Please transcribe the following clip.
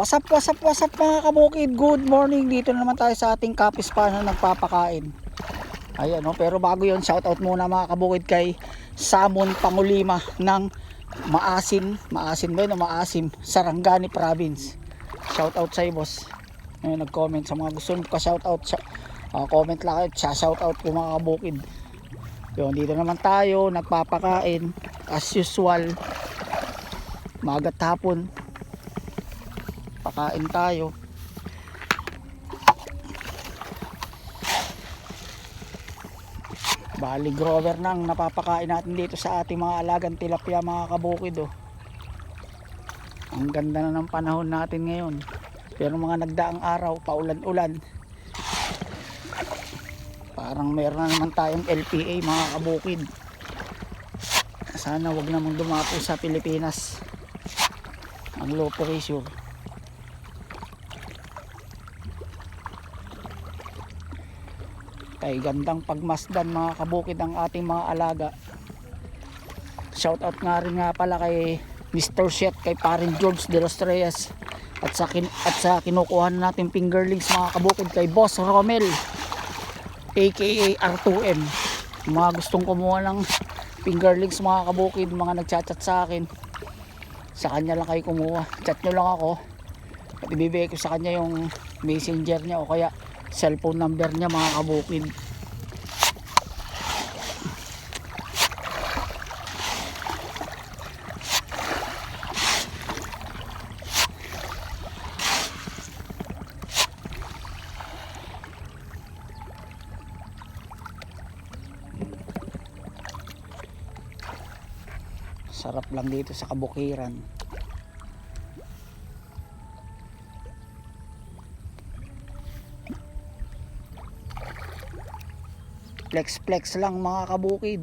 Wasap, wasap, wasap mga kabukid. Good morning. Dito na naman tayo sa ating kapis pa na nagpapakain. Ayan, no? pero bago yon shout out muna mga kabukid kay Samon Pangulima ng Maasin. Maasin ba yun Maasim? Sarangani Province. Shout out sa iyo, boss. Ayun, nag-comment sa mga gusto ka shout out. Uh, comment lang kayo. Shout out ko mga kabukid. Yun, dito naman tayo. Nagpapakain. As usual. Magat hapon pakain tayo. Bali grower nang napapakain natin dito sa ating mga alagang tilapia mga kabukid oh. ang ganda na ng panahon natin ngayon. Pero mga nagdaang araw paulan-ulan. Parang meron na naman tayong LPA mga kabukid. Sana wag namang dumapo sa Pilipinas. Ang low pressure kay gandang pagmasdan mga kabukid ang ating mga alaga. Shout out nga rin nga pala kay Mr. Shet kay parin George de los Reyes at sa, kin at sa kinukuha na natin fingerlings mga kabukid kay Boss Romel aka R2M Yung mga gustong kumuha ng fingerlings mga kabukid mga nagchat-chat sa akin sa kanya lang kayo kumuha. Chat nyo lang ako. At ibibigay ko sa kanya yung messenger niya o kaya cellphone number niya mga kabukid. Sarap lang dito sa kabukiran flex flex lang mga kabukid